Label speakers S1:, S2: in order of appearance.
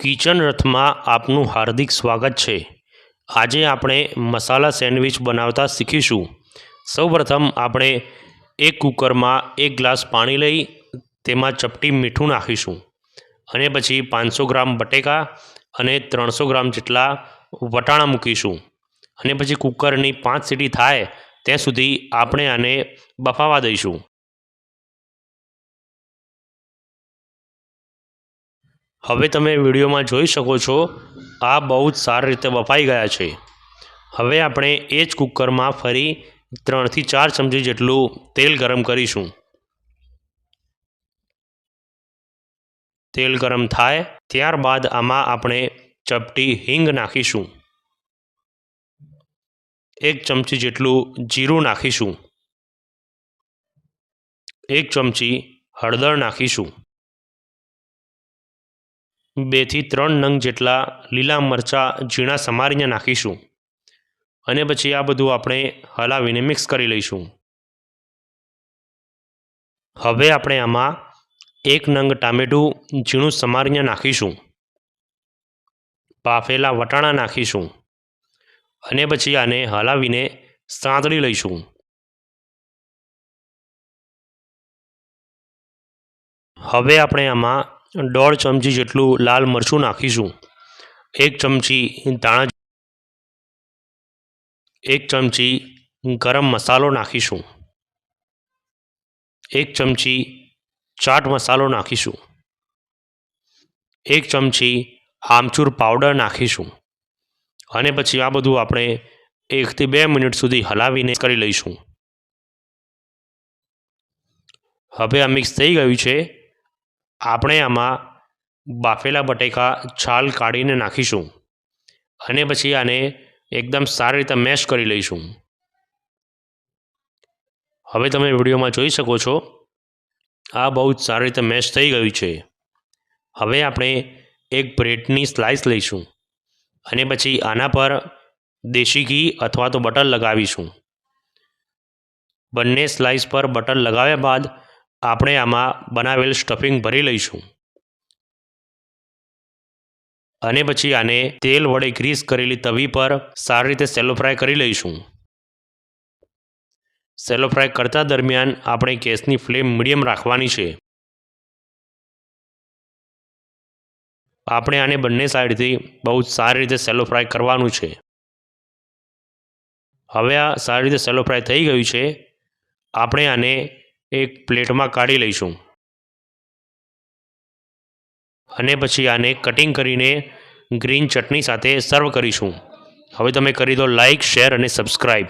S1: Kitchen રથમાં આપનું હાર્દિક સ્વાગત છે. આજે આપણે મસાલા સેન્ડવિચ બનાવતા શીખીશું. સૌપ્રથમ આપણે એક કૂકરમાં એક ગ્લાસ પાણી લઈ તેમાં ચપટી મીઠું નાખીશું અને પછી પાંચસો ગ્રામ બટેકા અને ત્રણસો ગ્રામ જેટલા વટાણા મૂકીશું અને પછી કૂકરની પાંચ સીટી થાય ત્યાં સુધી આપણે આને બફાવા દઈશું. હવે તમે વિડીયોમાં જોઈ શકો છો, આ બહુ જ સારી રીતે બફાઈ ગયા છે. હવે આપણે એ જ કુકરમાં ફરી ત્રણથી ચાર ચમચી જેટલું તેલ ગરમ કરીશું. તેલ ગરમ થાય ત્યારબાદ આમાં આપણે ચપટી હિંગ નાખીશું. એક ચમચી જેટલું જીરું નાખીશું. એક ચમચી હળદર નાખીશું. બેથી ત્રણ નંગ જેટલા લીલા મરચાં ઝીણા સમારીને નાખીશું. અને પછી આ બધું આપણે હલાવીને મિક્સ કરી લઈશું. હવે આપણે આમાં એક નંગ ટામેટું ઝીણું સમારીને નાખીશું. બાફેલા વટાણા નાખીશું. અને પછી આને હલાવીને સાંતળી લઈશું. હવે આપણે આમાં દોઢ ચમચી જેટલું લાલ મરચું નાખીશું. એક ચમચી ધાણા એક ચમચી ગરમ મસાલો નાખીશું. એક ચમચી ચાટ મસાલો નાખીશું. એક ચમચી આમચૂર પાવડર નાખીશું. અને પછી આ બધું આપણે એકથી બે મિનિટ સુધી હલાવીને કરી લઈશું. હવે આ મિક્સ થઈ ગયું છે. આપણે આમાં બાફેલા બટેકા છાલ કાઢીને નાખીશું અને પછી આને એકદમ સારી રીતે મેશ કરી લઈશું. હવે તમે વિડીયોમાં જોઈ શકો છો, આ બહુ જ સારી રીતે મેશ થઈ ગયું છે. હવે આપણે એક બ્રેડની સ્લાઇસ લઈશું અને પછી આના પર દેશી ઘી અથવા તો બટર લગાવીશું. બંને સ્લાઇસ પર બટર લગાવ્યા બાદ આપણે આમાં બનાવેલ સ્ટફિંગ ભરી લઈશું. અને પછી આને તેલ વડે ગ્રીસ કરેલી તવી પર સારી રીતે સેલો ફ્રાય કરી લઈશું. સેલો ફ્રાય કરતા દરમિયાન આપણે ગેસની ફ્લેમ મીડિયમ રાખવાની છે. આપણે આને બંને સાઈડથી બહુ જ સારી રીતે સેલો ફ્રાય કરવાનું છે. હવે આ સારી રીતે સેલો ફ્રાય થઈ ગયું છે. આપણે આને એક પ્લેટમાં કાઢી લઈશું. અને પછી આને કટિંગ કરીને ગ્રીન ચટણી સાથે સર્વ કરીશું. હવે તમે કરી દો લાઈક શેર અને સબસ્ક્રાઈબ